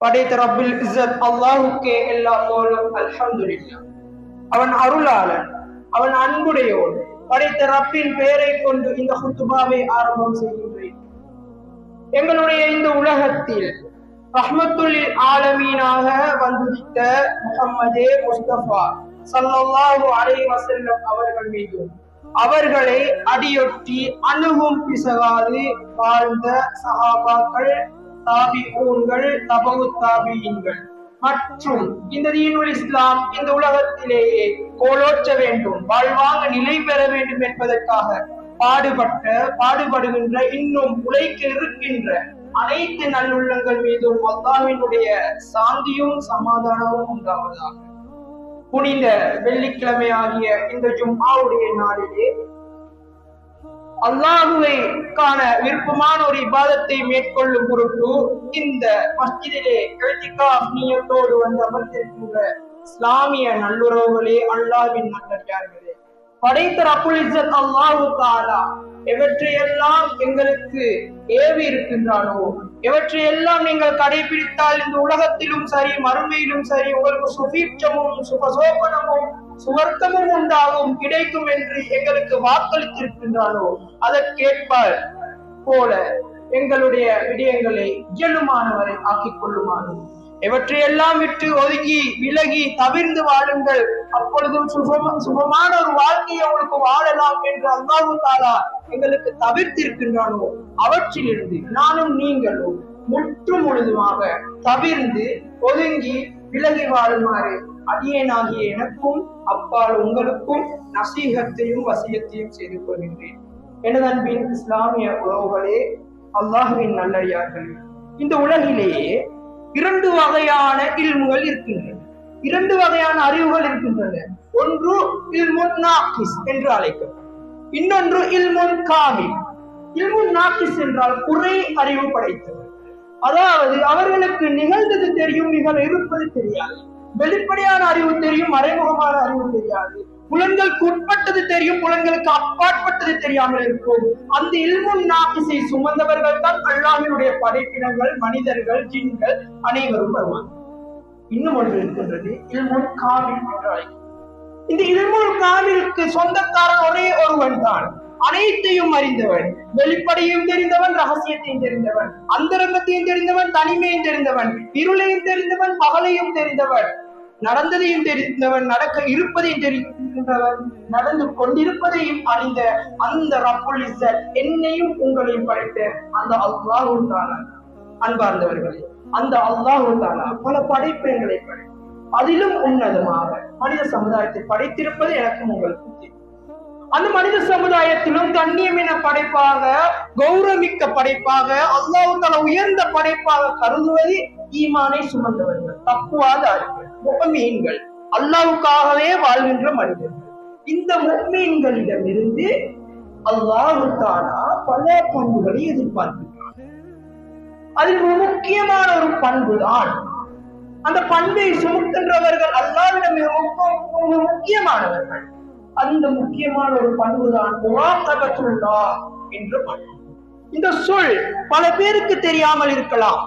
படைத்த ரப்பில் இஸ்ஸத் அல்லாஹுக்கே எல்லா போலும் அல்ஹம்துலில்லா. அவன் அருளாளன் அவன் அன்புடையோன். படைத்த ரப்பின் பெயரை கொண்டு இந்த ஹுத்துபாவை ஆரம்பம் செய்கின்றேன். எங்களுடைய இந்த உலகத்தில் ரஹ்மத்துல் ஆலமீனாக வந்துதித்த முகம்மதே முஸ்தபா சல்லல்லாஹு அலை வசல்லம் அவர்கள் மீதும் அவர்களை அடியொட்டி அணுகும் பிசகாது வாழ்ந்த சகாபாக்கள் சஹாபாக்கள் தாபிஊன்கள் தபவு தாபியின்கள். மற்றும் இந்த தீனுல் இஸ்லாம் இந்த உலகத்திலேயே கோலோச்ச வேண்டும் வாழ்வாக நிலை பெற வேண்டும் என்பதற்காக பாடுபட்ட பாடுபடுகின்ற இன்னும் உழைக்க இருக்கின்ற அனைத்து நல்லுள்ளங்கள் மீதும் அல்லாஹ்வினுடைய சாந்தியும் சமாதானமும் உண்டாவதாக. புனித வெள்ளிக்கிழமை ஆகிய இந்த ஜும்மாவுடைய நாளிலே அல்லாஹுவை காண விருப்பமான ஒரு இபாதத்தை மேற்கொள்ளும் பொருட்டு இந்த மஸ்ஜிதிலே எழுத்திக்காஃப் நீயத்தோடு வந்து அமர்ந்திருக்கின்ற இஸ்லாமிய நல்லுறவுகளே அல்லாவின் நல்லே படைத்த ரப்புல் அல்லாஹு தாலா எவற்றையெல்லாம் எங்களுக்கு ஏவி இருக்கின்றானோ எவற்றையெல்லாம் நீங்கள் கடைபிடித்தால் இந்த உலகத்திலும் சரி மறுமையிலும் சரி உங்களுக்கு சுபீட்சமும் சுபசோபனமும் சுவர்க்கமும் உண்டாகும் கிடைக்கும் என்று எங்களுக்கு வாக்களித்திருக்கின்றானோ அதற்கேற்ப போல எங்களுடைய விடயங்களை இயலுமானவரை ஆக்கிக் கொள்ளுமாறு இவற்றையெல்லாம் விட்டு ஒதுங்கி விலகி தவிர்ந்து வாழுங்கள். அப்பொழுதும் சுபம சுபமான ஒரு வாழ்க்கையை உங்களுக்கு வாழலாம் என்று அல்லாஹு தாலா எங்களுக்கு தவிர்த்திருக்கின்றானோ அவற்றிலிருந்து நானும் நீங்களும் முற்று முழுதுமாக தவிர்ந்து ஒதுங்கி விலகி வாழுமாறு அடியேனாகிய எனக்கும் அப்பால் உங்களுக்கும் நசீகத்தையும் வசியத்தையும் செய்து கொள்கின்றேன். எனது அன்பின் இஸ்லாமிய உறவுகளே அல்லாஹுவின் நல்லடியார்களே இந்த உலகிலேயே இரண்டு வகையான இல்முகள் இருக்கின்றன. இரண்டு வகையான அறிவுகள் இருக்கின்றன. ஒன்று இல்முன் நாக்கிஸ் என்று அழைக்கப்படும். இன்னொன்று இல்முன் காமில் இல்முன் நாக்கிஸ் என்றால் குறை அறிவு படைத்தவர். அதாவது அவர்களுக்கு நிகழ்ந்தது தெரியும் நிகழ இருப்பது தெரியாது. வெளிப்படையான அறிவு தெரியும் மறைமுகமான அறிவு தெரியாது. புலன்களுக்கு உட்பட்டது தெரியும் புலன்களுக்கு அப்பாற்பட்டது தெரியாமல் இருக்கும். அந்த இல்முன் நாட்டிசை சுமந்தவர்கள் தான் அல்லாஹினுடைய படைப்பினங்கள் மனிதர்கள் ஜின்கள் அனைவரும் வருவாங்க. இன்னும் ஒன்று இருக்கின்றது இல்முன் காமில் என்று இந்த இல்முல் காமிலுக்கு சொந்தக்காரன் ஒரே ஒருவன் தான். அனைத்தையும் அறிந்தவன் வெளிப்படையும் தெரிந்தவன் ரகசியத்தையும் தெரிந்தவன் அந்தரங்கத்தையும் தெரிந்தவன் தனிமையும் தெரிந்தவன் இருளையும் தெரிந்தவன் பகலையும் தெரிந்தவன் நடந்ததையும் தெரிந்தவன் நடக்க இருப்பதையும் தெரிந்தவன் நடந்து கொண்டிருப்பதையும் அறிந்த அந்த ரப்புல் என்னையும் உங்களையும் படைத்த அந்த அல்லாஹும் தானா? அன்பார்ந்தவர்களே அந்த அல்லாஹும் தானா? பல படைப்பினங்களை படை அதிலும் உன்னதமாக மனித சமுதாயத்தை படைத்திருப்பது எனக்கும் உங்களுக்கு தெரியும். அந்த மனித சமுதாயத்திலும் கண்ணியமின படைப்பாக கௌரமிக்க படைப்பாக அல்லாஹு தலா உயர்ந்த படைப்பாக கருதுவது ஈமானை சுமந்தவர்கள் தப்புவாதார்கள் முகமீன்கள். அல்லாவுக்காகவே வாழ்கின்ற மனிதர்கள். இந்த முகமீன்களிடமிருந்து அல்லாஹு பல பண்புகளை எதிர்பார்க்கின்றார் அதில் ஒரு முக்கியமான ஒரு பண்பு தான். அந்த பண்பை சுமக்கின்றவர்கள் அல்லாவிடம் முக்கியமானவர்கள். அந்த முக்கியமான ஒரு பண்பு தான் முராகபத்துல்லா என்ற பண்பு. இந்த சொல் பல பேருக்கு தெரியாமல் இருக்கலாம்.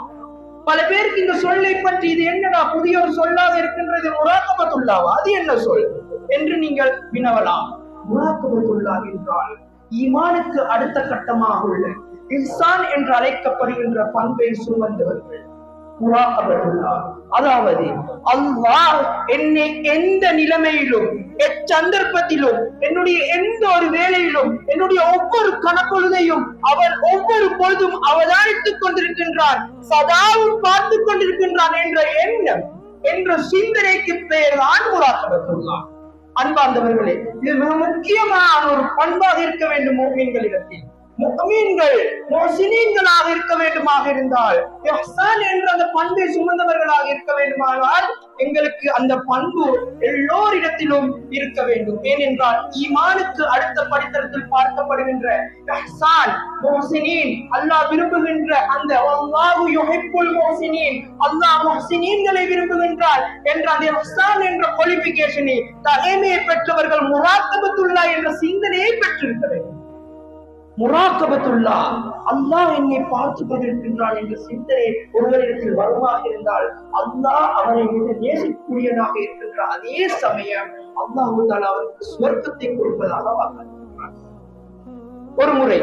பல பேருக்கு இந்த சொல்லை பற்றி இது என்னடா புதிய ஒரு சொல்லாக இருக்கின்றது? முராக்கபத்துள்ளாவா அது என்ன சொல்? என்று நீங்கள் வினவலாம். முராக்கபத்துள்ளா என்றால் ஈமானுக்கு அடுத்த கட்டமாக உள்ள இன்சான் என்று அழைக்கப்படுகின்ற பண்பை சுமந்தவர்கள். அதாவது அல்லாஹ் என்னை எந்த நிலைமையிலும் எச்சந்தர்ப்பத்திலும் என்னுடைய எந்த ஒரு வேலையிலும் என்னுடைய ஒவ்வொரு கணப்பொழுதையும் அவன் ஒவ்வொரு பொழுதும் அவதானித்துக் கொண்டிருக்கின்றான் சதாவும் பார்த்து கொண்டிருக்கின்றான் என்ற எண்ணம் என்ற சிந்தனைக்கு பெயர் தான் முராக்கப்பட்டுள்ளார் அன்பார்ந்தவர்களே இது மிக முக்கியமான ஒரு பண்பாக இருக்க வேண்டும் மீன்களிடத்தில் முகமீன்கள் மோசினீன்களாக இருக்க வேண்டுமாக இருந்தால் இஹ்சான் என்ற அந்த பண்பை சுமந்தவர்களாக இருக்க வேண்டுமானால் எங்களுக்கு அந்த பண்பு எல்லோரிடத்திலும் இருக்க வேண்டும். ஏனென்றால் ஈமானுக்கு அடுத்த படித்தரத்தில் பார்க்கப்படுகின்ற எஹ்சான் மோசினீன் அல்லாஹ் விரும்புகின்ற அந்த அல்லாஹு யுஹிப்புல் மோசினீன் அல்லாஹ் மோசினீன்களை விரும்புகின்றார் என்ற அந்த இஹ்சான் என்ற குவாலிபிகேஷனை தலைமையை பெற்றவர்கள் முராத்தபத்துள்ளா என்ற சிந்தனையை பெற்றிருக்க வேண்டும். முராக்கபத்துள்ளா. அல்லாஹ் என்னை பார்த்து கொண்டிருக்கின்றான் என்ற சிந்தனை ஒருவரிடத்தில் வருமாக இருந்தால் அல்லாஹ் அவரை மிக நேசிக்கூடியனாக இருக்கின்ற அதே சமயம் அல்லாஹு தாலா அவருக்கு சுவர்க்கத்தை கொடுப்பதாக வாக்களிக்கிறான் ஒரு முறை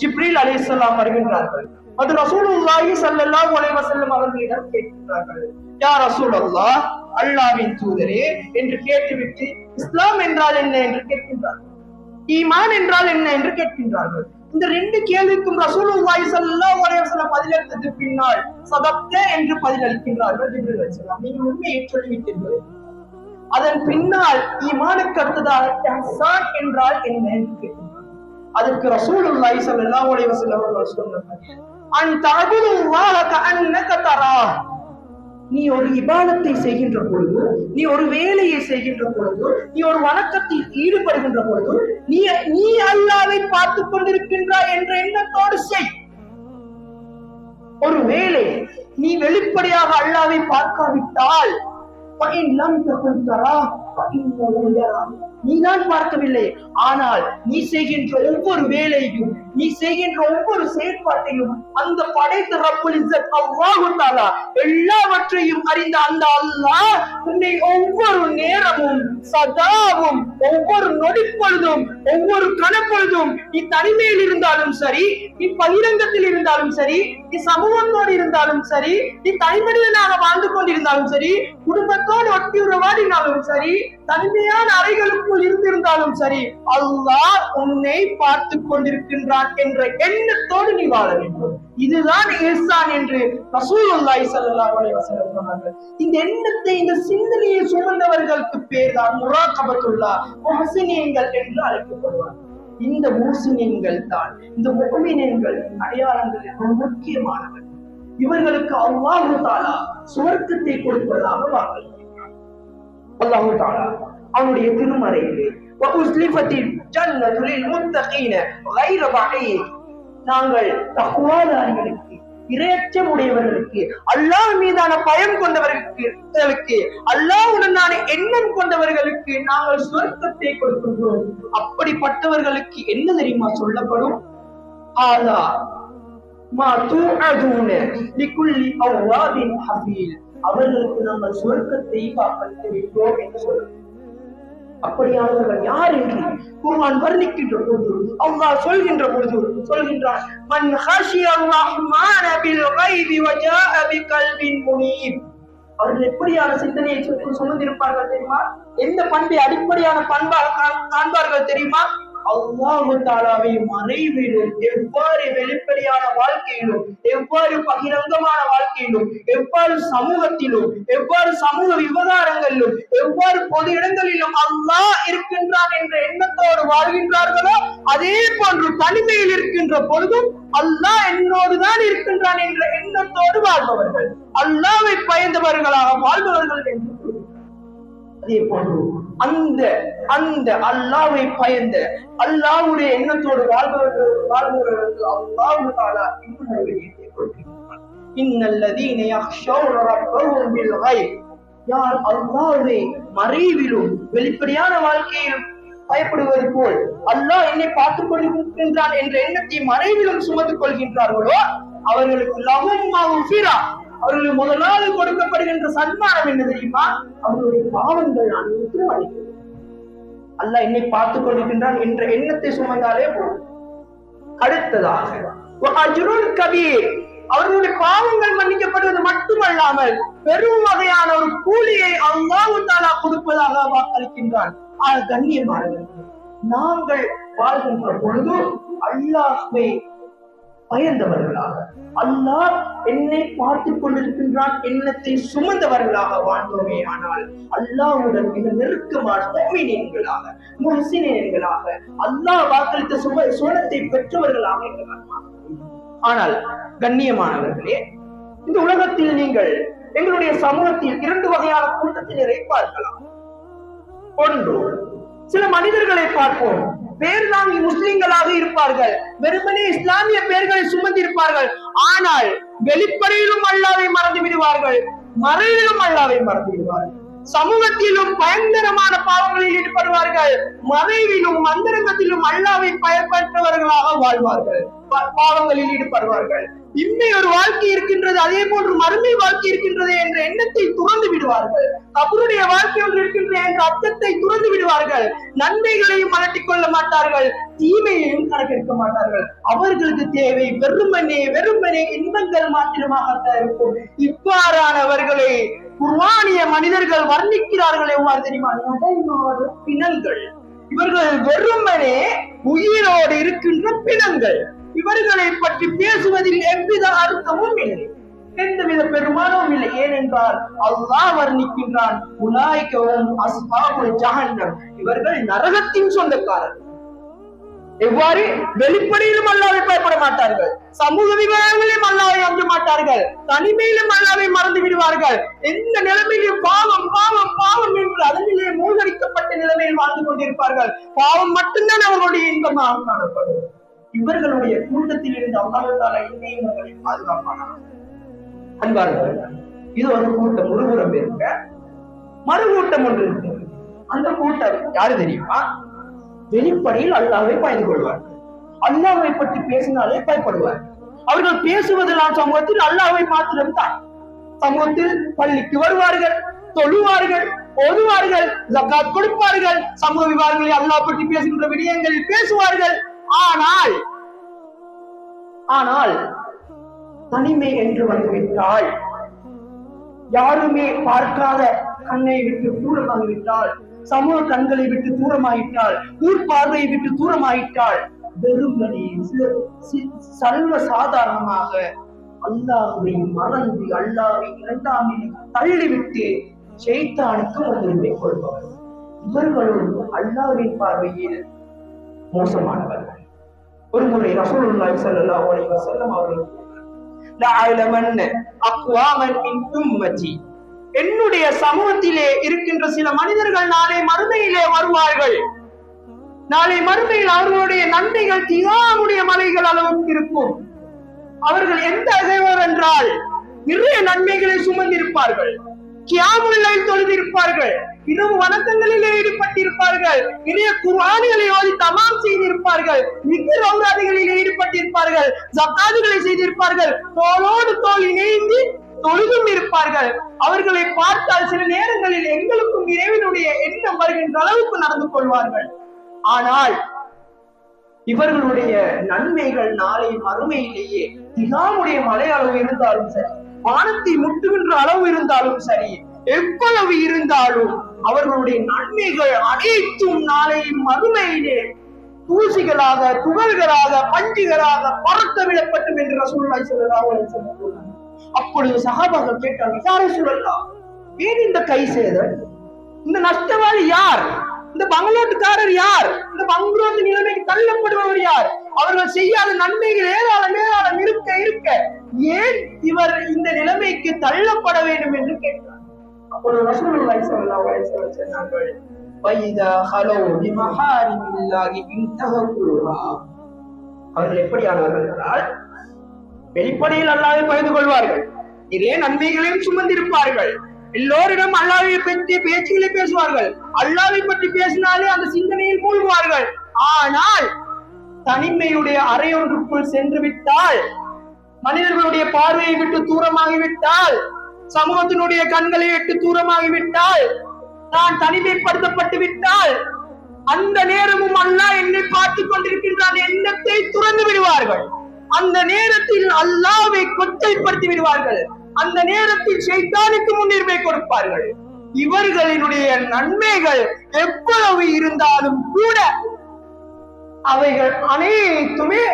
ஜிப்ரீல் அலைஹிஸ்ஸலாம் வருகின்றார்கள். அது ரசூலுல்லாஹி ஸல்லல்லாஹு அலைஹி வஸல்லம் அவர்களிடம் கேட்கின்றார்கள். யா ரசூலல்லாஹ் அல்லாஹ்வின் தூதரே என்று கேட்டுவிட்டு இஸ்லாம் என்றால் என்ன என்று கேட்கின்றார்கள். ஈமான் என்றால் என்ன என்று கேட்கின்றார்கள். இந்த ரெண்டு கேள்விக்கும் ரசூலுல்லாஹி ஸல்லல்லாஹு அலைஹி வஸல்லம் பதிலளித்தது பின்னால் என்று பதிலளிக்கின்றார்கள் ஜிப்ரீல் அலைஹிஸ்ஸலாம் நீங்கள் உண்மையை சொல்லிவிட்டீர்கள். அதன் பின்னால் ஈமானுக்கு அடுத்ததாக இஹ்சான் என்றால் என்ன என்று கேட்கின்றார் அதற்கு ரசூலுல்லாஹி ஸல்லல்லாஹு அலைஹி வஸல்லம் அவர்கள் சொன்னார்கள். அன் தஅபுதுல்லாஹ கஅன்னக தராஹ் நீ ஒரு இபாதத்தை செய்கின்ற பொழுது நீ ஒரு வேலையை செய்கின்ற பொழுது நீ ஒரு வணக்கத்தில் ஈடுபடுகின்ற பொழுது நீ நீ அல்லாவை பார்த்து கொண்டிருக்கின்றாய் என்ற எண்ணத்தோடு செய். ஒரு வேலை நீ வெளிப்படையாக அல்லாவை பார்க்காவிட்டால் பயன் லம் தகுந்தரா பயன் நீதான் பார்க்கவில்லை. ஆனால் நீ செய்கின்ற ஒவ்வொரு வேலையும் நீ செய்கின்ற ஒவ்வொரு செயற்பாட்டையும் அந்த படைத்த ரப்புல் அல்லாஹு எல்லாவற்றையும் அறிந்த அந்த அல்லாஹ் உன்னை ஒவ்வொரு நேரமும் சதாவும் ஒவ்வொரு நொடிப்பொழுதும் ஒவ்வொரு கணப்பொழுதும் நீ தனிமையில் இருந்தாலும் சரி நீ பகிரங்கத்தில் இருந்தாலும் சரி நீ சமூகத்தோடு இருந்தாலும் சரி நீ தனிமனிதனாக வாழ்ந்து கொண்டிருந்தாலும் சரி குடும்பத்தோடு ஒட்டி உறவாடினாலும் சரி தனிமையான அறைகளுக்குள் இருந்திருந்தாலும் சரி அல்லாஹ் உன்னை பார்த்து கொண்டிருக்கின்றான் என்ற எண்ணத்தோடு நீ வாழ வேண்டும். இதுதான் இஹ்சான் என்று ரசூலுல்லாஹி ஸல்லல்லாஹு அலைஹி வஸல்லம் சொன்னார்கள். இந்த எண்ணத்தை இந்த சிந்தனையை சுமந்தவர்களுக்கு பேர் தான் முராகபத்துல்லா முஹசினியங்கள் என்று அழைக்கப்படுவார் இந்த முஹசினியங்கள் தான் இந்த முகமினியங்கள் அடையாளங்கள் ரொம்ப முக்கியமானவர் இவர்களுக்கு அல்லாஹு தாலா சுவர்க்கத்தை கொடுப்பதாக வாங்கலாம் அல்லாஹு தாலா அவனுடைய திருமறையிலே நாங்கள் அல்லாஹ் மீதான எண்ணம் கொண்டவர்களுக்கு நாங்கள் சுவர்க்கத்தை கொடுக்கின்றோம். அப்படிப்பட்டவர்களுக்கு என்ன தெரியுமா சொல்லப்படும்? ஆலா மா தூஅதூன லிகுல்லி அவர்களுக்கு நாங்கள் சுவர்க்கத்தை வாக்களித்து விட்டோம் என்று சொல்லுவோம் அப்படியானவர்கள் யார் என்று குர்ஆன் வர்ணிக்கின்ற பொழுது அல்லாஹ் சொல்கின்ற பொழுது சொல்கின்றார் மன் ஹஷிய ரஹ்மான பில் கைபி வஜாஅ பிகல்பின் முனீப். அவர்கள் எப்படியான சிந்தனையை சொல்லி சுமந்திருப்பார்கள் தெரியுமா? எந்த பண்பை அடிப்படையான பண்பாக காண்பார்கள் தெரியுமா? அல்லாஹு தாலாவை மறைவிலும் எவ்வாறு வெளிப்படையான வாழ்க்கையிலும் எவ்வாறு பகிரங்கமான வாழ்க்கையிலும் எவ்வாறு சமூகத்திலும் எவ்வாறு சமூக விவகாரங்களிலும் எவ்வாறு பொது இடங்களிலும் அல்லாஹ் இருக்கின்றான் என்ற எண்ணத்தோடு வாழ்கின்றார்களோ அதே போன்று தனிமையில் இருக்கின்ற பொழுதும் அல்லாஹ் என்னோடு தான் இருக்கின்றான் என்ற எண்ணத்தோடு வாழ்பவர்கள். அல்லாவை பயந்தவர்களாக வாழ்பவர்கள் என்று அதே போன்று. அந்த அந்த அல்லாவை பயந்த அல்லாவுடைய எண்ணத்தோடு வாழ்பவர்கள் வாழ்பவர்களுக்கு தாலா இன்னும் ஒரு விடயத்தை கொடுக்கின்றான் இன்னல்லதீன யக்ஷௌன ரப்பஹும் பில் கைப் யார் அல்லாஹ்வை மறைவிலும் வெளிப்படையான வாழ்க்கையில் பயப்படுவது போல் அல்லாஹ் என்னை பார்த்துக் கொள்கின்றான் என்ற எண்ணத்தை மறைவிலும் சுமந்து கொள்கின்றார்களோ அவர்களுக்கு லகும் அவர்களுக்கு முதலாவது கொடுக்கப்படுகின்ற சன்மானம் என்ன தெரியுமா? அவர்களுடைய பாவங்கள் அனைத்தும் அழிக்கும் அல்லாஹ் என்னை பார்த்துக் கொண்டிருக்கின்றான் என்ற எண்ணத்தை சுமந்தாலே போதும். அடுத்ததாக அஜுருல் கபீர். அவர்களுடைய பாவங்கள் மன்னிக்கப்படுவது மட்டுமல்லாமல் பெரும் வகையான ஒரு கூலியை அல்லாஹு தாலா கொடுப்பதாக வாக்களிக்கின்றான் ஆக கண்ணியமானவர்கள் நாங்கள் வாழ்கின்ற பொழுது அல்லாஹ்வை பயந்தவர்களாக. அல்லாஹ் என்னை பார்த்துக் கொண்டிருக்கின்றான் எண்ணத்தை சுமந்தவர்களாக வாழ்ந்தோமே ஆனால் அல்லாஹ்வுடன் மிக நெருக்கமான மோமினியன்களாக முஹசினியன்களாக அல்லாஹ் வாக்களித்த சும சுவனத்தை பெற்றவர்களாக ஆனால் கண்ணியமானவர்களே இந்த உலகத்தில் நீங்கள் எங்களுடைய சமூகத்தில் இரண்டு வகையான கூட்டத்தினரை பார்க்கலாம். ஒன்று சில மனிதர்களை பார்ப்போம். பேர்தாங்கி முஸ்லிம்களாக இருப்பார்கள். வெறுமனே இஸ்லாமிய பெயர்களை சுமந்திருப்பார்கள். ஆனால் வெளிப்படையிலும் அல்லாவை மறந்து விடுவார்கள். மறைவிலும் அல்லாவை மறந்து விடுவார்கள். சமூகத்திலும் பயங்கரமான பாவங்களில் ஈடுபடுவார்கள். மறைவிலும் மந்திரங்கத்திலும் அல்லாவை பயன்பற்றவர்களாக வாழ்வார்கள். பாவங்களில் ஈடுபடுவார்கள். இம்மை ஒரு வாழ்க்கை இருக்கின்றது அதே போன்று மறுமை வாழ்க்கை இருக்கின்றது என்ற எண்ணத்தை துறந்து விடுவார்கள். அவருடைய வாழ்க்கை ஒன்று இருக்கின்றது என்ற அர்த்தத்தை துறந்து விடுவார்கள். நன்மைகளையும் அலட்டிக் கொள்ள மாட்டார்கள் தீமையையும் கணக்கெடுக்க மாட்டார்கள். அவர்களுக்கு தேவை வெறுமனே வெறுமனே இன்பங்கள் மாத்திரமாகத்தான் இருக்கும். இவ்வாறானவர்களை குர்வானிய மனிதர்கள் வர்ணிக்கிறார்கள் எவ்வாறு தெரியுமா? நடைமாறு பிணங்கள். இவர்கள் வெறுமனே உயிரோடு இருக்கின்ற பிணங்கள். இவர்களை பற்றி பேசுவதில் எவ்வித அர்த்தமும் இல்லை. எந்தவித பெருமானமும் இல்லை. ஏனென்றால் அல்லாஹ் வர்ணிக்கின்றான் உலாய்க்கவும் அஸ்ஹாபுல் ஜஹன்னம். இவர்கள் நரகத்தின் சொந்தக்காரர்கள். எவ்வாறு? வெளிப்படையிலும் அல்லாவை பயப்பட மாட்டார்கள். சமூக விவரங்களிலும் அல்லாவை அஞ்ச மாட்டார்கள். தனிமையிலும் அல்லாவை மறந்து விடுவார்கள். எந்த நிலைமையிலும் பாவம் பாவம் பாவம் என்று அதனிலே மூழ்கடிக்கப்பட்ட நிலைமையில் வாழ்ந்து கொண்டிருப்பார்கள். பாவம் மட்டும்தான் அவர்களுடைய இன்பமாக காணப்படும். இவர்களுடைய கூட்டத்தில் இருந்து அல்லாஹால என்னையும் உங்களை பாதுகாப்பானார் அன்பார்கள் இது ஒரு கூட்டம் ஒருபுறம் இருக்க மறு கூட்டம் ஒன்று இருக்கு. அந்த கூட்டம் யாரு தெரியுமா? வெளிப்படையில் அல்லாவை பயந்து கொள்வார் அல்லாவை பற்றி பேசினாலே பயப்படுவார். அவர்கள் பேசுவதெல்லாம் சமூகத்தில் அல்லாவை மாத்திரம் தான் சமூகத்தில் பள்ளிக்கு வருவார்கள் தொழுவார்கள் ஓதுவார்கள் ஜக்காத் கொடுப்பார்கள். சமூக விவாதங்களில் அல்லாஹ் பற்றி பேசுகின்ற விடயங்களில் பேசுவார்கள். ஆனால் ஆனால் தனிமை என்று வந்துவிட்டால் யாருமே பார்க்காத கண்ணை விட்டு தூரமாகிவிட்டால் சமூக கண்களை விட்டு தூரமாயிட்டால் ஊர் பார்வையை விட்டு தூரமாயிட்டால் வெறுமனே சர்வ சாதாரணமாக அல்லாஹுவை மறந்து அல்லாவை இரண்டாம் தள்ளிவிட்டு ஷைத்தானுக்கு முன்னுரிமை கொள்வார் இவர்களும் அல்லாவின் பார்வையில் மோசமானவர்கள். ஒரு முறை ரசூலுல்லாஹி ஸல்லல்லாஹு அலைஹி வஸல்லம் அவர்கள் லஅலமன்ன அக்வாமன் மின் உம்மதி என்னுடைய சமூகத்திலே இருக்கின்ற சில மனிதர்கள் நாளை மறுமையிலே வருவார்கள். நாளை மறுமையில் அவர்களுடைய நன்மைகள் திகாமுடைய மலைகள் அளவுக்கு இருக்கும். அவர்கள் எந்த அசைவர் என்றால் நிறைய நன்மைகளை சுமந்திருப்பார்கள். கியாமுல்லை தொழுதிருப்பார்கள். இரவு வணக்கங்களிலே ஈடுபட்டிருப்பார்கள். நிறைய குர்ஆன்களை ஓதி தமாம் செய்திருப்பார்கள். மிக ரவுராதிகளில் ஈடுபட்டிருப்பார்கள். ஜக்காதுகளை செய்திருப்பார்கள். தோளோடு தோல் இணைந்து தொழுதும் இருப்பார்கள். அவர்களை பார்த்தால் சில நேரங்களில் எங்களுக்கும் இறைவனுடைய எண்ணம் வருகின்ற அளவுக்கு நடந்து கொள்வார்கள். ஆனால் இவர்களுடைய நன்மைகள் நாளை மறுமையிலேயே திகாமுடைய மலை அளவு இருந்தாலும் சரி வானத்தை முட்டுகின்ற அளவு இருந்தாலும் சரி எவ்வளவு இருந்தாலும் அவர்களுடைய நன்மைகள் அனைத்தும் நாளை மறுமையிலே தூசிகளாக துகள்களாக பஞ்சுகளாக பறக்க விடப்பட்டும் என்று ரசூலுல்லாஹி சொல்லலாம் அப்பொழுது சஹாபாக்கள் கேட்டார்கள் யாரை சொல்லலாம் ஏன் இந்த கை சேதம்? இந்த நஷ்டவாளி யார்? இந்த பங்களோட்டுக்காரர் யார்? இந்த பங்களோட்டு நிலைமைக்கு தள்ளப்படுபவர் யார்? அவர்கள் செய்யாத நன்மைகள் ஏராளம் ஏராளம் இருக்க இருக்க ஏன் இவர் இந்த நிலைமைக்கு தள்ளப்பட வேண்டும் என்று கேட்டார் அப்பொழுது ரசூலுல்லாஹி ஸல்லல்லாஹு அலைஹி வஸல்லம் சொன்னார்கள் வைதா பிமஹாரிமில்லாஹி இன்தஹகுஹா. அவர்கள் எப்படியானவர்கள் என்றால் வெளிப்படையில் அல்லாவை பயந்து கொள்வார்கள். நிறைய நன்மைகளையும் சுமந்திருப்பார்கள். எல்லோரிடம் அல்லாவை பற்றி பேச்சுகளை பேசுவார்கள். அல்லாவை பற்றி பேசினாலே அந்த சிந்தனையில் மூழ்குவார்கள். ஆனால் தனிமையுடைய அறையொன்றுக்குள் சென்று விட்டால் மனிதர்களுடைய பார்வையை விட்டு தூரமாகிவிட்டால் சமூகத்தினுடைய கண்களை எட்டு தூரமாகி விட்டால் நான் தனிமைப்படுத்தப்பட்டு விட்டால் அந்த நேரமும் அல்லாஹ் என்னை பார்த்துக் கொண்டிருக்கின்றான். எண்ணத்தை துறந்து விடுவார்கள்? அந்த நேரத்தில் அல்லாவை கொச்சைப்படுத்தி விடுவார்கள். அந்த நேரத்தில் சைத்தானுக்கு முன்னுரிமை கொடுப்பார்கள். இவர்களினுடைய நன்மைகள் எவ்வளவு இருந்தாலும் கூட அவைகள் அனைத்துமே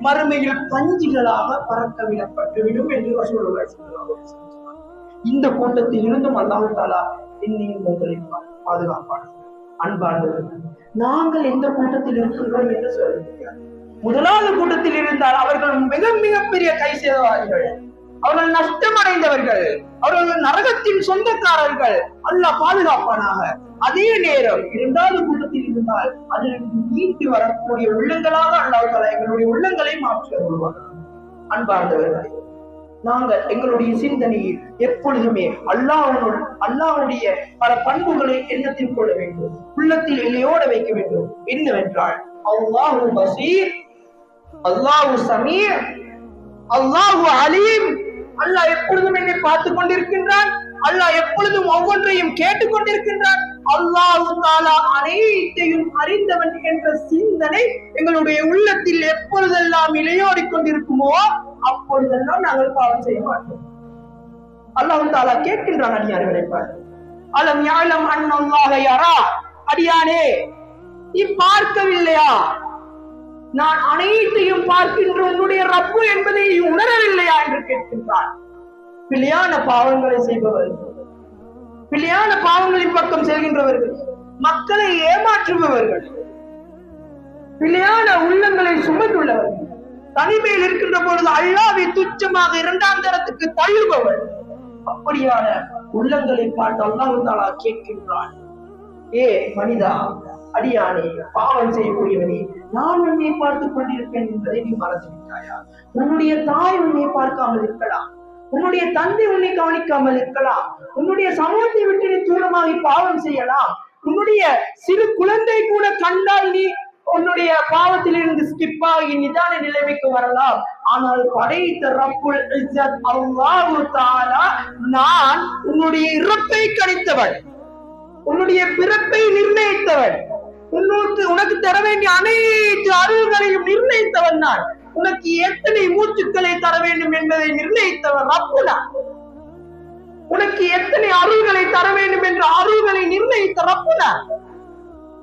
மறுமையில் பஞ்சுகளாக பறக்க விடப்பட்டுவிடும் என்று ரசூலுல்லாஹி இந்த கூட்டத்தில் இருந்தும் அல்லாஹ் தாலா என்னையும் உங்களை பாதுகாப்பான. அன்பானவர்கள் நாங்கள் எந்த கூட்டத்தில் இருக்கின்றோம் என்று சொல்ல முடியாது. முதலாவது கூட்டத்தில் இருந்தால் அவர்கள் மிக மிகப்பெரிய பெரிய கை சேதவாதிகள் அவர்கள் நஷ்டமடைந்தவர்கள். அவர்கள் நரகத்தின் சொந்தக்காரர்கள். அல்ல பாதுகாப்பானாக. அதே நேரம் இரண்டாவது கூட்டத்தில் இருந்தால் அதில் மீட்டு வரக்கூடிய உள்ளங்களாக அல்லாஹ் தலா எங்களுடைய உள்ளங்களை மாற்றி வருவார் அன்பார்ந்தவர்களை நாங்கள் எங்களுடைய சிந்தனையில் எப்பொழுதுமே அல்லாஹ்வுடைய அல்லாஹ்வுடைய பல பண்புகளை எண்ணத்தில் கொள்ள வேண்டும். உள்ளத்தில் இலையோட வைக்க வேண்டும். என்னவென்றால் அல்லாஹு பசீர் அல்லாஹு சமீர் அல்லாஹு அலீம். அல்லாஹ் எப்பொழுதும் என்னை பார்த்து கொண்டிருக்கின்றான். அல்லாஹ் எப்பொழுதும் ஒவ்வொன்றையும் கேட்டுக் கொண்டிருக்கின்றான். அல்லாஹு தாலா அனைத்தையும் அறிந்தவன் என்ற சிந்தனை எங்களுடைய உள்ளத்தில் எப்பொழுதெல்லாம் இலையோடி கொண்டிருக்குமோ அப்பொழுதெல்லாம் நாங்கள் பாவம் செய்ய மாட்டோம். அல்லாஹு தாலா கேட்கின்றான் அடியார்களை பார்த்து அலம் யாழம் அண்ணல்லாக யாரா? அடியானே நீ பார்க்கவில்லையா? நான் அனைத்தையும் பார்க்கின்ற உன்னுடைய ரப்பு என்பதை உணரவில்லையா? என்று கேட்கின்றான். பிள்ளையான பாவங்களை செய்பவர்கள் பிள்ளையான பாவங்களின் பக்கம் செல்கின்றவர்கள் மக்களை ஏமாற்றுபவர்கள் பிள்ளையான உள்ளங்களை சுமந்துள்ளவர்கள் தனிமையில் இருக்கின்ற பொழுது அல்லாவை துச்சமாக இரண்டாம் தரத்துக்கு தள்ளுபவர். அப்படியான உள்ளங்களை பார்த்து அல்லாஹாலா கேட்கின்றான். ஏ மனிதா அடியானே பாவம் செய்யக்கூடியவனே நான் உன்னை பார்த்துக் கொண்டிருப்பேன் என்பதை நீ மறந்து விட்டாயா உன்னுடைய தாய் உன்னை பார்க்காமல் இருக்கலாம். உன்னுடைய தந்தை உன்னை கவனிக்காமல் இருக்கலாம். உன்னுடைய சமூகத்தை விட்டு நீ தூரமாகி பாவம் செய்யலாம். உன்னுடைய சிறு குழந்தை கூட கண்டால் நீ உன்னுடைய பாவத்திலிருந்து ஸ்கிப் ஆகி நிதான நிலைமைக்கு வரலாம். ஆனால் படைத்த ரப்புல் இஸ்ஸத் அல்லாஹு தஆலா நான் உன்னுடைய இறப்பை கணித்தவன். உன்னுடைய பிறப்பை நிர்ணயித்தவன். உன்னோக்கு உனக்கு தர வேண்டிய அனைத்து அருள்களையும் நிர்ணயித்தவன் நான். உனக்கு எத்தனை மூச்சுக்களை தர வேண்டும் என்பதை நிர்ணயித்தவன் ரப்புனா உனக்கு எத்தனை அருள்களை தர வேண்டும் என்ற அருள்களை நிர்ணயித்த ரப்புனா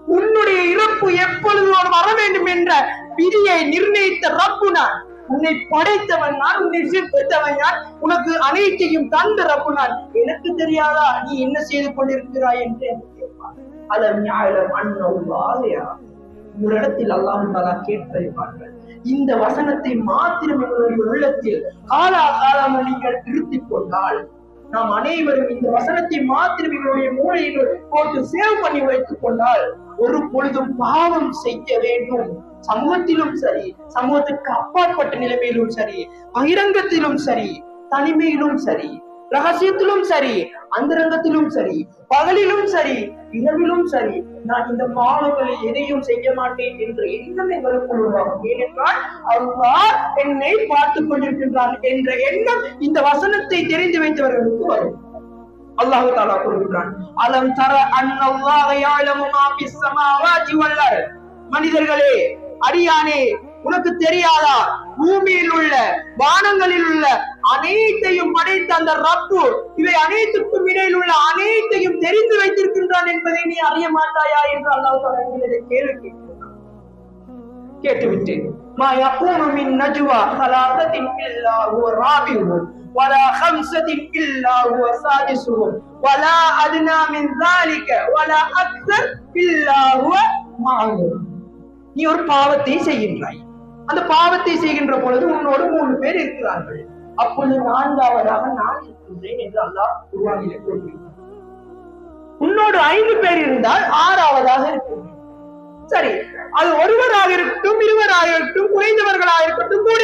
உன்னுடைய இறப்பு எப்பொழுது வர வேண்டும் என்ற விதியை நிர்ணயித்த ரப்பு நான். உன்னை படைத்தவன் நான் உன்னை சிற்பித்தவன் நான். உனக்கு அனைத்தையும் தந்த ரப்பு நான். எனக்கு தெரியாதா நீ என்ன செய்து கொண்டிருக்கிறாய் என்று என்னை கேட்பான் அலம் ஞாயிலம் அண்ணா ஒரு இடத்தில் அல்லாஹ் கேட்டறிவார்கள் இந்த வசனத்தை மாத்திரம் எங்களுடைய உள்ளத்தில் காலா காலாமல் நீங்கள் திருத்திக் கொண்டால் நாம் அனைவரும் இந்த வசனத்தை மாத்திரம் எங்களுடைய மூளையில் போட்டு சேவ் பண்ணி வைத்துக் கொண்டால் ஒரு பொழுதும் பாவம் செய்ய வேண்டும். சமூகத்திலும் சரி சமூகத்துக்கு அப்பாற்பட்ட நிலைமையிலும் சரி பகிரங்கத்திலும் சரி தனிமையிலும் சரி ரகசியத்திலும் சரி அந்தரங்கத்திலும் சரி பகலிலும் சரி இரவிலும் சரி நான் இந்த பாவங்களை எதையும் செய்ய மாட்டேன் என்று எண்ணம் எங்களுக்குள் உருவாகும். ஏனென்றால் அல்லாஹ் என்னை பார்த்துக் கொண்டிருக்கின்றார் என்ற எண்ணம் இந்த வசனத்தை தெரிந்து வைத்தவர்களுக்கு வரும். அல்லாஹு தாலா கூறுகின்றான் அலம் தர அன்னல்லாஹ யாலமு மா வல் மனிதர்களே அடியானே உனக்கு தெரியாதா பூமியில் உள்ள வானங்களில் உள்ள அனைத்தையும் படைத்த அந்த ரப்பு இவை அனைத்துக்கும் இடையில் உள்ள அனைத்தையும் தெரிந்து வைத்திருக்கின்றான் என்பதை நீ அறிய மாட்டாயா என்று அல்லாஹ் தாலா எங்களிடம் கேள்வி கேட்கின்றான் கேட்டுவிட்டு ما يكون من نجوى ثلاثة إلا هو رابعهم ولا خمسة إلا هو سادسهم ولا أدنى من ذلك ولا أكثر إلا هو معهم நீ ஒரு பாவத்தை செய்கின்றாய் அந்த பாவத்தை செய்கின்ற பொழுது உன்னோடு மூணு பேர் இருக்கிறார்கள். அப்பொழுது நான்காவதாக நான் இருக்கின்றேன் என்று அல்லாஹ் உருவாகிலே கூறுகிறார் உன்னோடு ஐந்து பேர் இருந்தால் ஆறாவதாக இருக்கும் சரி அது ஒருவராக இருக்கட்டும் இருவராக இருக்கட்டும் குறைந்தவர்களாக இருக்கட்டும் கூட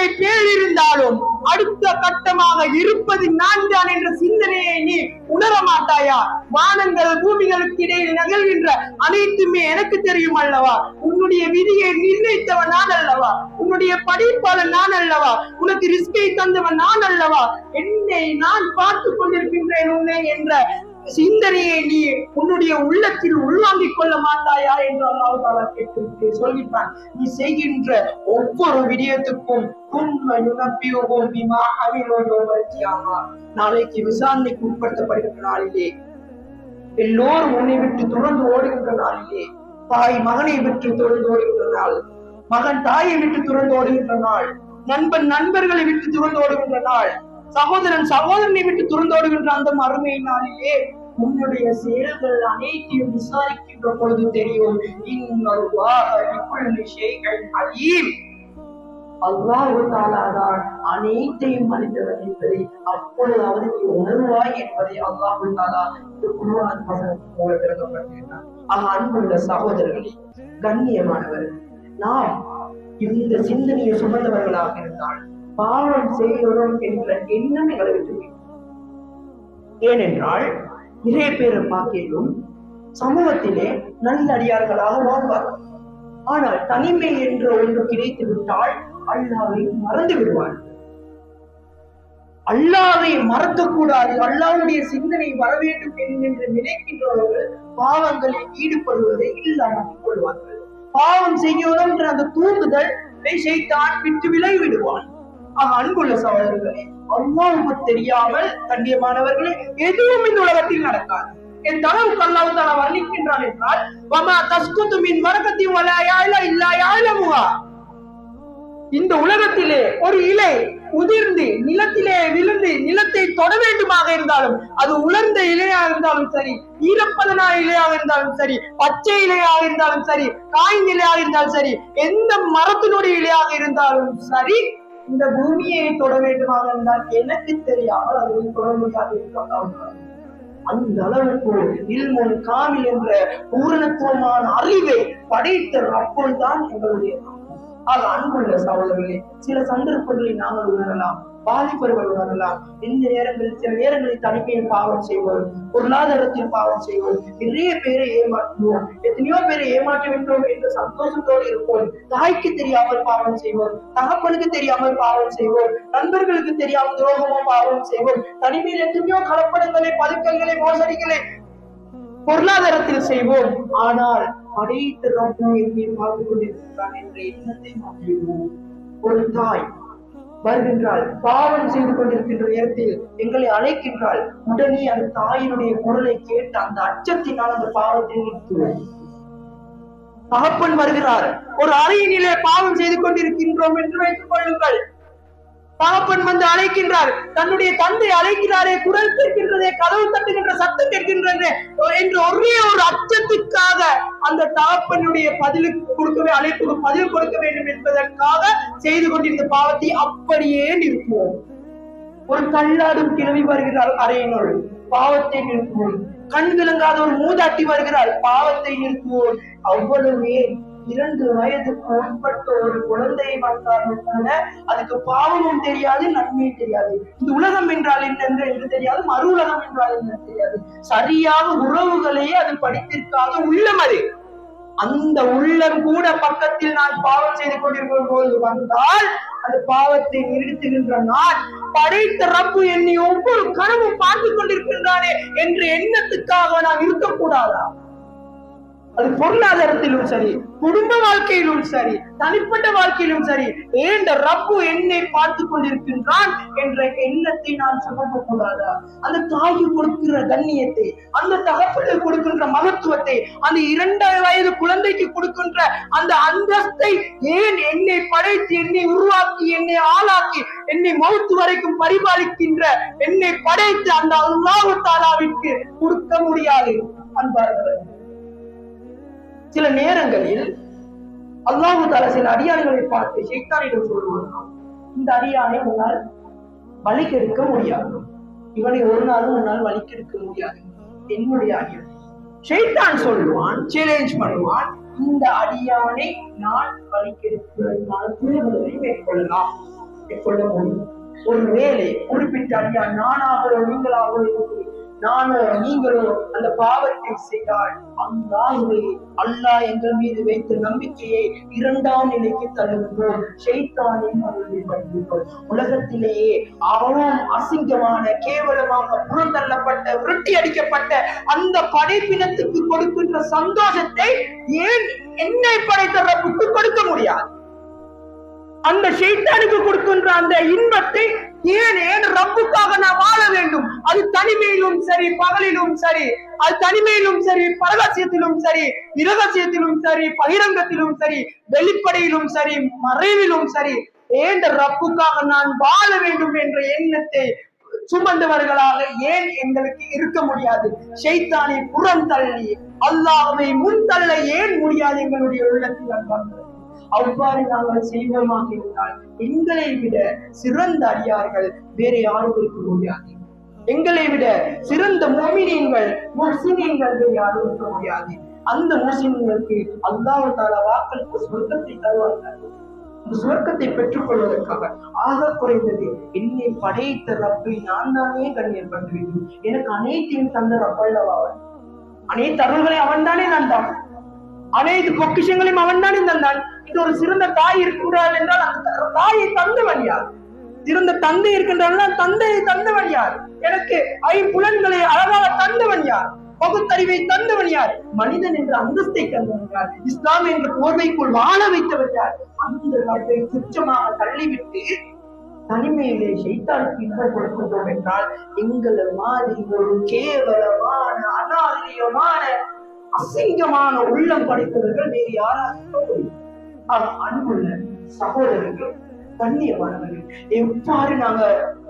எத்தனை பேர் இருந்தாலும் அடுத்த கட்டமாக இருப்பது நான் தான் என்ற சிந்தனையை நீ உணர மாட்டாயா? வானங்கள் பூமிகளுக்கு இடையில் நகர்கின்ற அனைத்துமே எனக்கு தெரியும் அல்லவா? உன்னுடைய விதியை நிர்ணயித்தவன் நான் அல்லவா? உன்னுடைய படிப்பாளன் நான் அல்லவா? உனக்கு ரிஸ்கை தந்தவன் நான் அல்லவா? என்னை நான் பார்த்து கொண்டிருக்கின்றேன் உன்னை என்ற சிந்தனையை நீ உன்னுடைய உள்ளத்தில் உள்வாங்கிக் கொள்ள மாட்டாயா என்று அல்லாஹ் தாலா கேட்டு சொல்கின்றான் நீ செய்கின்ற ஒவ்வொரு விடயத்துக்கும் நாளைக்கு விசாரணைக்கு உட்படுத்தப்படுகின்ற நாளிலே எல்லோரும் உன்னை விட்டு துறந்து ஓடுகின்ற நாளிலே தாய் மகனை விட்டு துறந்து ஓடுகின்ற நாள் மகன் தாயை விட்டு துறந்து ஓடுகின்ற நாள் நண்பன் நண்பர்களை விட்டு துறந்து ஓடுகின்ற நாள் சகோதரன் சகோதரனை விட்டு துறந்தோடுகின்ற அந்த மறுமை நாளிலே உன்னுடைய செயல்கள் அனைத்தையும் விசாரிக்கின்ற பொழுது தெரியும் இன்னல்லாஹ பிக்குல்லி அலீம் அல்லாஹ் தாலாதான் அனைத்தையும் அறிந்தவன் என்பதை அப்பொழுது அவனுக்கு உணர்வாய் என்பதை அல்லாஹ் தாலா இந்த குர்ஆன் மூலம் விளக்கப்பட்டிருக்கிறார் ஆக அன்புள்ள சகோதரர்களே கண்ணியமானவர் நாம் இந்த சிந்தனையை சுமந்தவர்களாக இருந்தால் பாவம் செய்கிறோம் என்ற எண்ணம் எங்களை விட்டு ஏனென்றால் நிறைய பேரை பார்க்கலும் சமூகத்திலே நல்லடியார்களாக வாழ்வார்கள் ஆனால் தனிமை என்ற ஒன்று கிடைத்து விட்டால் அல்லாவை மறந்து விடுவார்கள் அல்லாவை மறக்கக்கூடாது. அல்லாவுடைய சிந்தனை வர வேண்டும் என்று நினைக்கின்றவர்கள் பாவங்களில் ஈடுபடுவதை இல்லாமல் கொள்வார்கள். பாவம் செய்யணும் என்ற அந்த தூண்டுதல் செய்தான் விட்டு விலகி விடுவான். ஆக அன்புள்ள சகோதரர்களே அல்லாவுக்கு தெரியாமல் கண்ணியமானவர்களே எதுவும் இந்த உலகத்தில் நடக்காது. என் அளவுக்கு அல்லாஹ் தாலா வர்ணிக்கின்றான் என்றால் வமா தஸ்குத்து மின் வரகத்தி வலா யாயில இந்த உலகத்திலே ஒரு இலை உதிர்ந்து நிலத்திலே விழுந்து நிலத்தை தொட வேண்டுமாக இருந்தாலும் அது உலர்ந்த இலையா இருந்தாலும் சரி ஈரப்பதனா இலையாக இருந்தாலும் சரி பச்சை இலையாக இருந்தாலும் சரி காய்ந்த இலையாக இருந்தாலும் சரி எந்த மரத்தினுடைய இலையாக இருந்தாலும் சரி இந்த பூமியை தொட வேண்டுமாக இருந்தால் எனக்கு தெரியாமல் அதை தொட முடியாது என்று அந்த அளவுக்கு இல்முன் காமி என்ற பூரணத்துவமான அறிவை படைத்த ரப்பன் தான் எங்களுடைய ஆக அன்புள்ள சகோதரர்களே சில சந்தர்ப்பங்களில் நாங்கள் உணரலாம். பாதிப்பவர்கள் உணரலாம் இந்த நேரங்களில் சில நேரங்களில் தனிமையில் பாவம் செய்வோம். பொருளாதாரத்தில் பாவம் செய்வோம். நிறைய பேரை ஏமாற்றுவோம். எத்தனையோ பேரை ஏமாற்றி என்று சந்தோஷத்தோடு இருப்போம். தாய்க்கு தெரியாமல் பாவம் செய்வோம். தகப்பனுக்கு தெரியாமல் பாவம் செய்வோம். நண்பர்களுக்கு தெரியாமல் துரோகமோ பாவம் செய்வோம். தனிமையில் எத்தனையோ கலப்படங்களை பதுக்கங்களை மோசடிகளை பொருளாதாரத்தில் செய்வோம். ஆனால் படைத்து ரப்பு என்னை பார்த்து கொண்டிருக்கிறான் என்ற எண்ணத்தை மாற்றிடுவோம் ஒரு தாய் வருகின்றாள். பாவம் செய்து கொண்டிருக்கின்ற நேரத்தில் எங்களை அழைக்கின்றாள். உடனே அந்த தாயினுடைய குரலை கேட்டு அந்த அச்சத்தினால் அந்த பாவத்தை நிறுத்துவோம் தகப்பன் வருகிறார். ஒரு அறையினிலே பாவம் செய்து கொண்டிருக்கின்றோம் என்று வைத்துக் கொள்ளுங்கள். தகப்பன் வந்து அழைக்கின்றார். தன்னுடைய தந்தை அழைக்கிறாரே குரல் கேட்கின்றதே கதவு தட்டுகின்ற சத்தம் கேட்கின்றதே என்று ஒரே ஒரு அச்சத்துக்காக அந்த தகப்பனுடைய பதிலுக்கு கொடுக்கவே அழைப்புக்கு பதில் கொடுக்க வேண்டும் என்பதற்காக செய்து கொண்டிருந்த பாவத்தை அப்படியே நிறுத்துவோம். ஒரு தள்ளாடும் கிழவி வருகிறாள் அறையினுள். பாவத்தை நிறுத்துவோம். கண் விளங்காத ஒரு மூதாட்டி வருகிறாள். பாவத்தை நிறுத்துவோம். அவ்வளவு இரண்டு வயதுக்கு உட்பட்ட ஒரு குழந்தையை பார்த்தாலும் கூட அதுக்கு பாவமும் தெரியாது நன்மையும் தெரியாது. இந்த உலகம் என்றால் என்ன என்று தெரியாது மறு உலகம் என்றால் என்ன தெரியாது. சரியாக உறவுகளையே அது படித்திருக்காத உள்ளம் அது. அந்த உள்ளம் கூட பக்கத்தில் நான் பாவம் செய்து கொண்டிருக்கும் போது வந்தால் அந்த பாவத்தை நிறுத்துகின்ற நான் படைத்த ரப்பு என்னை ஒவ்வொரு கனவும் பார்த்து கொண்டிருக்கின்றானே என்ற எண்ணத்துக்காக நான் இருக்கக்கூடாதா? அது பொருளாதாரத்திலும் சரி குடும்ப வாழ்க்கையிலும் சரி தனிப்பட்ட வாழ்க்கையிலும் சரி ஏண்ட ரப்பு என்னை பார்த்து கொண்டிருக்கின்றான் என்ற எண்ணத்தை நான் சுமக்க கூடாதா? அந்த தாய்க்கு கொடுக்கிற கண்ணியத்தை அந்த தகப்பனுக்கு கொடுக்கின்ற மகத்துவத்தை அந்த இரண்டு வயது குழந்தைக்கு கொடுக்கின்ற அந்த அந்தஸ்தை ஏன் என்னை படைத்து என்னை உருவாக்கி என்னை ஆளாக்கி என்னை மௌத்து வரைக்கும் பரிபாலிக்கின்ற என்னை படைத்து அந்த அல்லாஹு தாலாவிற்கு கொடுக்க முடியாது? அன்பார்கள் சில நேரங்களில் அல்லாஹு தால சில அடியார்களை பார்த்து ஷைத்தானிடம் சொல்லுவார்கள் இந்த அடியானை உன்னால் வலிக்கெடுக்க முடியாது. இவனை ஒரு நாளும் உன்னால் வலிக்கெடுக்க முடியாது. என்னுடைய அடியான். ஷைத்தான் சொல்லுவான் சேலஞ்ச் பண்ணுவான் இந்த அடியானை நான் வலிக்கெடுப்பதற்கான தீர்வுகளை மேற்கொள்ளலாம். மேற்கொள்ள முடியும். ஒருவேளை குறிப்பிட்ட அடியான் நானாகவோ நீங்களாகவோ இருக்கக்கூடிய நானும் நீங்களும் அந்த பாவத்தை செய்தால் அந்நாளே அல்லாஹ் எங்கள் மீது வைத்த நம்பிக்கையை இரண்டாம் நிலைக்கு தழுவுவோம் ஷைத்தானின் அருளை படுகிறோம் உலகத்திலேயே அவனும் அசிங்கமான கேவலமாக புறந்தள்ளப்பட்ட விரட்டி அடிக்கப்பட்ட அந்த படைப்பினத்துக்கு கொடுக்கின்ற சந்தோஷத்தை ஏன் என்னை படைத்த ரப்புக்கு கொடுக்க முடியாது? அந்த ஷைத்தானுக்கு கொடுக்கின்ற அந்த இன்பத்தை ஏன் ஏன் ரப்புக்காக நான் வாழ வேண்டும். அது தனிமையிலும் சரி பகலிலும் சரி. அது தனிமையிலும் சரி பரகசியத்திலும் சரி இரகசியத்திலும் சரி பகிரங்கத்திலும் சரி வெளிப்படையிலும் சரி மறைவிலும் சரி. ஏன் ரப்புக்காக நான் வாழ வேண்டும் என்ற எண்ணத்தை சுமந்தவர்களாக ஏன் எங்களுக்கு இருக்க முடியாது? ஷைத்தானை புறம் தள்ளி முன்தள்ள முன் தள்ள ஏன் முடியாது எங்களுடைய உள்ளத்தில் அன்பார்கள் அவ்வாறு நாங்கள் செய்வோமாக இருந்தால் எங்களை விட சிறந்த அடியார்கள் வேற யாரும் இருக்க முடியாது. எங்களை விட சிறந்த மோமினியங்கள் முஸ்லிம்கள் வேறு யாரும் இருக்க முடியாது. அந்த முஸ்லிம்களுக்கு அல்லாஹ் தாலா வாக்களித்த சொர்க்கத்தை தருவார்கள். இந்த சுவர்க்கத்தை பெற்றுக் கொள்வதற்காக ஆக குறைந்தது என்னை படைத்த ரப்பை நான் தானே கண்ணியப்படுத்த வேண்டும். எனக்கு அனைத்தையும் தந்த ரப்பல்லவா அவன்? அனைத்து அருள்களை அவன் தானே தந்தான். அனைத்து பொக்கிஷங்களையும் அவன் தானே தந்தான். இது ஒரு சிறந்த தாய் இருக்கின்றாள் என்றால் அந்த தாயை தந்தவன் யார்? சிறந்த தந்தை இருக்கின்றால் தந்தையை தந்தவன் யார்? எனக்கு ஐம்புலன்களை அழகாக தந்தவன் யார்? பகுத்தறிவை தந்தவன் யார்? மனிதன் என்ற அந்தஸ்தை தந்தவன் யார்? இஸ்லாம் என்ற போர்வைக்குள் வாழ வைத்தவன் யார்? அந்த நாட்டை துச்சமாக தள்ளிவிட்டு தனிமையிலே செய்தாளுக்கு இன்பம் கொடுக்கின்றோம் என்றால் எங்களை மாதிரி ஒரு கேவலமான அநாகரிகமான அசிங்கமான உள்ளம் படைத்தவர்கள் வேறு யாராக இருக்க முடியும்? ஆனா அன்புள்ள சகோதரர்கள் கண்ணியமானவர்கள் எவ்வாறு நாங்க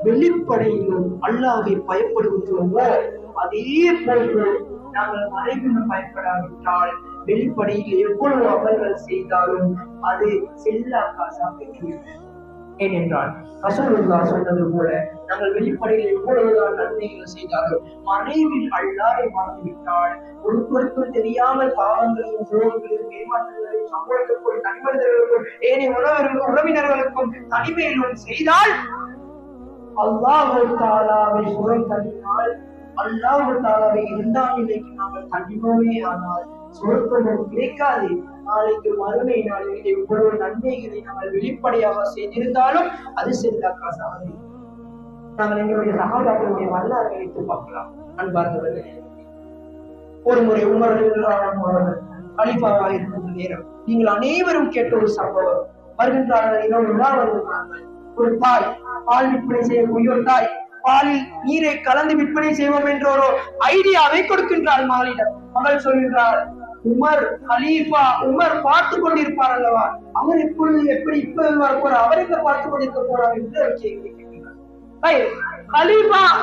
வெளிப்படையிலும் அல்லாவை பயப்படுகின்றோமோ அதே போன்று நாங்கள் மறைவிலும் பயப்படாவிட்டால் வெளிப்படையில் எவ்வளவு அமல்கள் செய்தாலும் அது செல்லா காசா ஏனென்றால் ரசூலுல்லா சொன்னது போல நாங்கள் வெளிப்படையில் எவ்வளவுதான் நன்மைகள் செய்தாலும் மறைவில் அல்லாரை மறந்துவிட்டால் ஒருவருக்கும் தெரியாமல் பாவங்களையும் துரோகங்களையும் ஏமாற்றங்களையும் சம்பளத்திற்கும் தனிமனிதர்களுக்கும் ஏனைய உறவர்களுக்கும் உறவினர்களுக்கும் தனிமையிலும் செய்தால் அல்லாஹு தாலாவை சுரம் தள்ளினால் அல்லாஹு தாலாவை இரண்டாம் நிலைக்கு நாங்கள் தள்ளினோமே ஆனால் சொற்பமும் கிடைக்காது. நாளைக்கு மறுமை நாளில் இவ்வளவு நன்மைகளை நாங்கள் வெளிப்படையாக செய்திருந்தாலும் அது செல்லாக்கா சாதனை நாங்கள் எங்களுடைய சகாபாக்களுடைய வரலாறு வைத்து பார்க்கலாம். அன்பார்ந்தவர்களே ஒரு முறை உமர் ரலியல்லாஹு அவர்கள் கலிஃபாவாக இருக்கின்ற நேரம் நீங்கள் அனைவரும் கேட்ட ஒரு சம்பவம். வருகின்றார்கள் இரவு விழா வருகின்றார்கள். ஒரு தாய் பால் விற்பனை செய்யக்கூடிய ஒரு தாய் பாலில் நீரை கலந்து விற்பனை செய்வோம் என்ற ஒரு ஐடியாவை கொடுக்கின்றாள் மகளிடம் மகள் சொல்கின்றார் உமர் ஹலீஃபா உமர் பார்த்து கொண்டிருப்பார் அல்லவா? அவர் எப்பொழுது எப்படி இப்ப வரப்போறார் அவர் எங்க பார்த்து கொண்டிருக்க போறார் என்று அவர் கேள்வி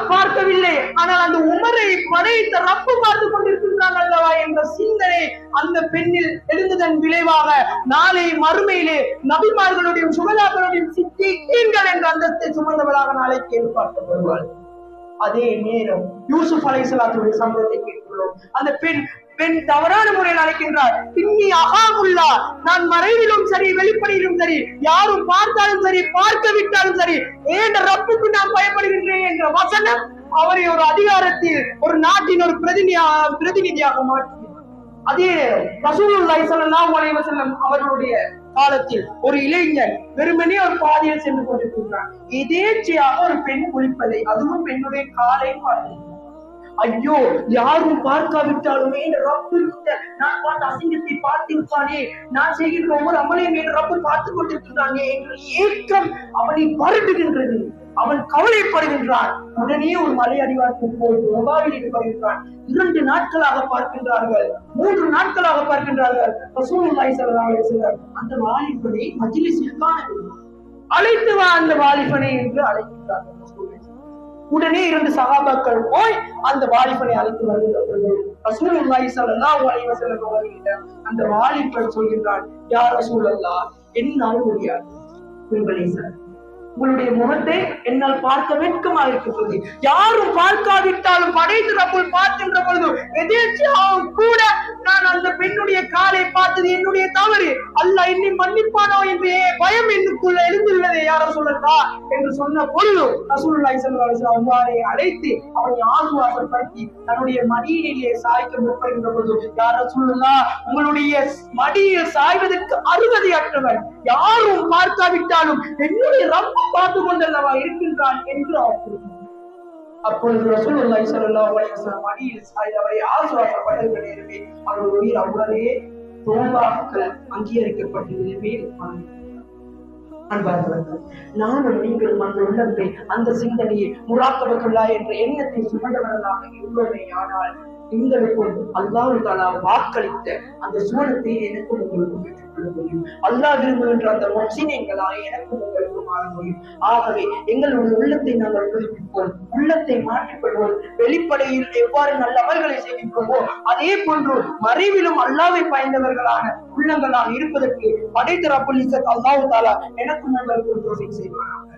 பார்க்கவில்லை. ஆனால் அந்த உமரை படைத்த ரப்பு பார்த்து கொண்டிருக்கின்றான் அல்லவா என்ற சிந்தனை அந்த பெண்ணில் எழுந்ததன் விளைவாக நாளை மறுமையிலே நபிமார்களுடைய சுகதாக்களுடைய சித்திகள் என்ற அந்தஸ்தை சுமந்தவளாக நாளை கேள்வி அதே நேரம் யூசுப் அலைசலாத்துடைய சம்பவத்தை கேட்டுள்ளோம். அந்த பெண் பெண் தவறான முறையில் அழைக்கின்றார். பின்னி அகாமுல்லா நான் மறைவிலும் சரி வெளிப்படையிலும் சரி யாரும் பார்த்தாலும் சரி பார்க்க விட்டாலும் சரி ஏன் ரப்புக்கு நான் பயப்படுகின்றேன் என்ற வசனம் அவரை ஒரு அதிகாரத்தில் ஒரு நாட்டின் ஒரு பிரதிநிதியா பிரதிநிதியாக மாற்றி. அதே நேரம் ரசூலுல்லாஹி ஸல்லல்லாஹு அலைஹி வஸல்லம் அவர்களுடைய காலத்தில் ஒரு இளைஞன் வெறுமனே ஒரு பாதையில் சென்று கொண்டிருக்கிறான் எதேச்சையாக ஒரு பெண் குளிப்பதை அதுவும் பெண்ணுடைய காலை பார்த்து ஐயோ யாரும் பார்க்காவிட்டாலுமே இந்த ரப்பு இந்த நான் பார்த்த அசிங்கத்தை பார்த்திருப்பானே நான் செய்கின்ற ஒவ்வொரு அமலையும் என் ரப்பு பார்த்து கொண்டிருக்கின்றானே என்ற ஏக்கம் அவனை பருட்டுகின்றது. அவன் கவலைப்படுகின்றான். உடனே ஒரு மலை அடிவாரத்தில் போய் மொபாவில் ஈடுபடுகின்றான் இரண்டு நாட்களாக பார்க்கின்றார்கள். மூன்று நாட்களாக பார்க்கின்றார்கள். ரசூலுல்லாஹி ஸல்லல்லாஹு அலைஹி வஸல்லம் அந்த வாலிபனை மஜ்லிஸில் காணவில்லை அழைத்து வா அந்த வாலிபனை என்று அழைக்கின்றார்கள். உடனே இரண்டு சகாபாக்கள் போய் அந்த வாலிபனை அழைத்து வருகிறார்கள். ரசூலுல்லாஹி ஸல்லல்லாஹு அலைஹி வஸல்லம் அவர்களிடம் அந்த வாலிபன் சொல்கின்றான் யார் ரசூலல்லாஹ் என்னால் முடியாது. உங்களே சார். உங்களுடைய முகத்தை என்னால் பார்க்க வெட்கமா இருக்கிறது யாரும் பார்க்காவிட்டாலும் படைத்து ரப்புல் பார்க்கின்ற பொழுது எதேச்சியாவும் கூட நான் அந்த பெண்ணுடைய காலை பார்த்தது என்னுடைய தவறு. அல்ல என்னை மன்னிப்பானோ என்று பயம் என்னுக்குள்ள எழுந்துள்ளதே யாரோ சொல்லட்டா என்று சொன்ன பொழுது ரசூலுல்லாஹி ஸல்லல்லாஹு அலைஹி அவ்வாறே அழைத்து அவனை ஆசுவாசப்படுத்தி தன்னுடைய மடியிலே சாய்க்க முற்படுகின்ற பொழுது யார் ரசூலுல்லாஹ் உங்களுடைய மடியில் சாய்வதற்கு அருகதை அற்றவன். யாரும் பார்க்காவிட்டாலும் என்னுடைய ரப்பு பார்த்து கொண்டல்லவா இருக்கின்றான் என்று அவர் அப்பொழுது ரசூலுல்லாஹி ஸல்லல்லாஹு அலைஹி வஸல்லம் அடியில் சாய்ந்தவரை அவரை ஆசுவாசப்படுகிற அவருடைய உயிர் அவ்வளவே தோம்பாக்கள் அங்கீகரிக்கப்பட்ட நிலைமையில் அன்பார்ந்தவர்கள் நானும் நீங்களும் அந்த உள்ளத்தை அந்த சிந்தனையை முராக்கபத்துள்ளா என்ற எண்ணத்தை சுமந்தவர்களாக இருந்தோமே ஆனால் எங்களுக்கும் அல்லாஹ் தாலா வாக்களித்த அந்த சுவனத்தை எனக்கும் உங்களுக்கும் பெற்றுக்கொள்ள முடியும் அல்லாஹ் விரும்புகின்ற அந்த மொச்சினங்களாக எனக்கும் உங்களுக்கும் மாற முடியும் ஆகவே எங்களுடைய உள்ளத்தை நாங்கள் புதுப்பிப்போம். உள்ளத்தை மாற்றிக்கொள்வோம். வெளிப்படையில் எவ்வாறு நல்ல அமல்களை செய்கின்றோமோ அதே போன்று மறைவிலும் அல்லாவை பயந்தவர்களான உள்ளங்களாக இருப்பதற்கு படைத்த ரப்புல் இஸ்ஸத் தாலா எனக்கும் உங்களுக்கும் தோசை செய்வார்கள்